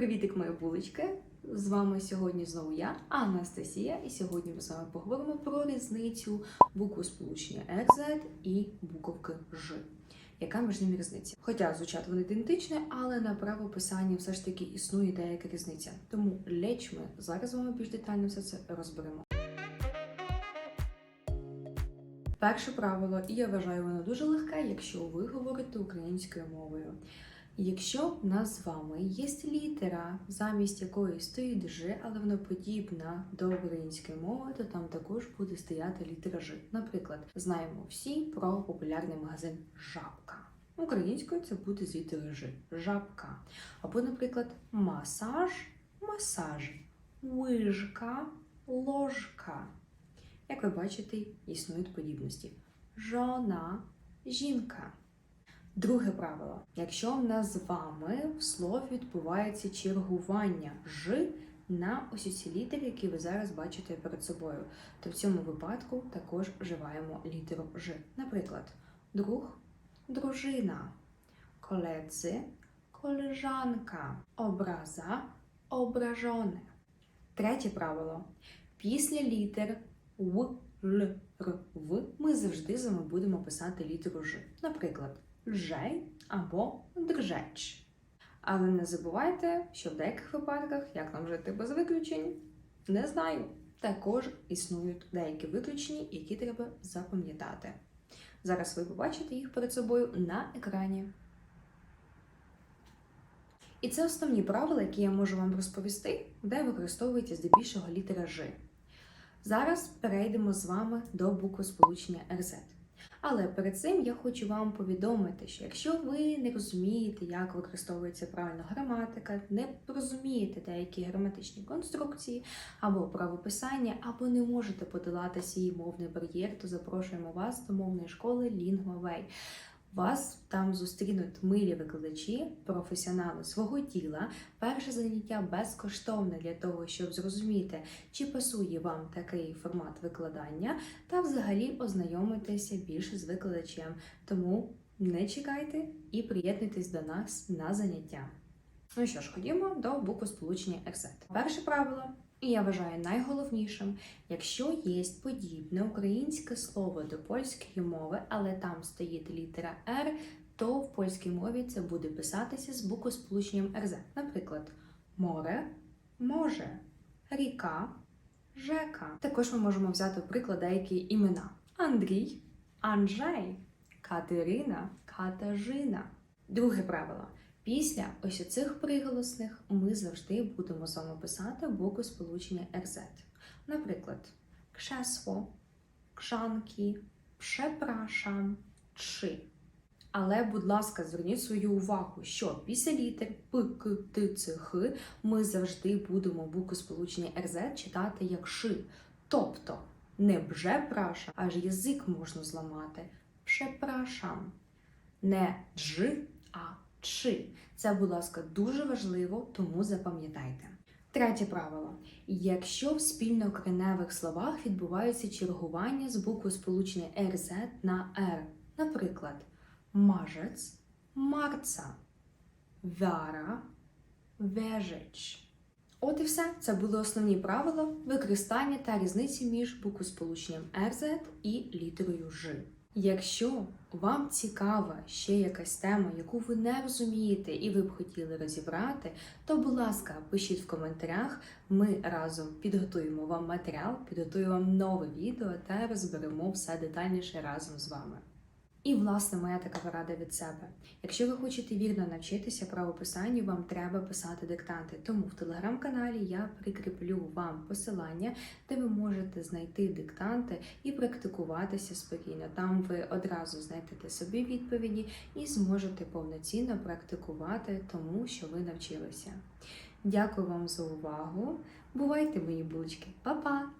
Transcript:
Привітик, мої булочки! З вами сьогодні знову я, Анастасія, і сьогодні ми з вами поговоримо про різницю букв сполучення RZ і буковки Ж. Яка між ними різниця? Хоча звучать вони ідентичні, але на правописанні все ж таки існує деяка різниця. Тому леч ми зараз з вами більш детально все це розберемо. Перше правило, і я вважаю воно дуже легке, якщо ви говорите українською мовою. Якщо в нас з вами є літера, замість якої стоїть Ж, але вона подібна до української мови, то там також буде стояти літера Ж. Наприклад, знаємо всі про популярний магазин Жабка. Українською це буде з літери Ж. Жабка. Або, наприклад, масаж, масаж, лижка, ложка. Як ви бачите, існують подібності. Жона, жінка. Друге правило: якщо в нас з вами в слові відбувається чергування ж на ось літери, які ви зараз бачите перед собою, то в цьому випадку також вживаємо літеру ж. Наприклад, друг, дружина, коледзи, колежанка, образа, ображоне. Третє правило: після літер в, л, р, в ми завжди з вами будемо писати літеру ж. Наприклад лжей або држеч. Але не забувайте, що в деяких випадках, як нам жити без виключень, не знаю. Також існують деякі виключення, які треба запам'ятати. Зараз ви побачите їх перед собою на екрані. І це основні правила, які я можу вам розповісти, де використовується здебільшого літера Ж. Зараз перейдемо з вами до букви сполучення РЗ. Але перед цим я хочу вам повідомити, що якщо ви не розумієте, як використовується правильно граматика, не розумієте деякі граматичні конструкції або правописання, або не можете подолати свій мовний бар'єр, то запрошуємо вас до мовної школи LingvaWay. Вас там зустрінуть милі викладачі, професіонали свого тіла. Перше заняття безкоштовне для того, щоб зрозуміти, чи пасує вам такий формат викладання, та взагалі ознайомитися більше з викладачем. Тому не чекайте і приєднуйтесь до нас на заняття. Ну що ж, ходімо до букви сполучення ексет. Перше правило. І я вважаю найголовнішим, якщо є подібне українське слово до польської мови, але там стоїть літера Р, то в польській мові це буде писатися з буквосполученням РЗ. Наприклад, море, може, ріка, жека. Також ми можемо взяти приклад деякі імена: Андрій, Анджей, Катерина, Катажина. Друге правило. Після ось цих приголосних ми завжди будемо з вами писати букви сполучення РЗ. Наприклад, кшесло, кшанки, прzepraszam, чи. Але, будь ласка, зверніть свою увагу, що після літер П, К, Т, Ц, Х ми завжди будемо букву сполучення РЗ читати як ши. Тобто не бже праша, аж язик можна зламати. Прzepraszam. Не дж, а чи. Це, будь ласка, дуже важливо, тому запам'ятайте. Третє правило: якщо в спільнокореневих словах відбувається чергування з букви сполучення РЗ на Р, наприклад, мажець, марца, вяра, вежич. От і все. Це були основні правила використання та різниці між буквосполученням РЗ і літерою Ж. Якщо вам цікава ще якась тема, яку ви не розумієте і ви б хотіли розібрати, то, будь ласка, пишіть в коментарях. Ми разом підготуємо вам матеріал, підготуємо вам нове відео та розберемо все детальніше разом з вами. І, власне, моя така порада від себе. Якщо ви хочете вірно навчитися правописанню, вам треба писати диктанти. Тому в телеграм-каналі я прикріплю вам посилання, де ви можете знайти диктанти і практикуватися спокійно. Там ви одразу знайдете собі відповіді і зможете повноцінно практикувати тому, що ви навчилися. Дякую вам за увагу. Бувайте, мої булочки, Па-па!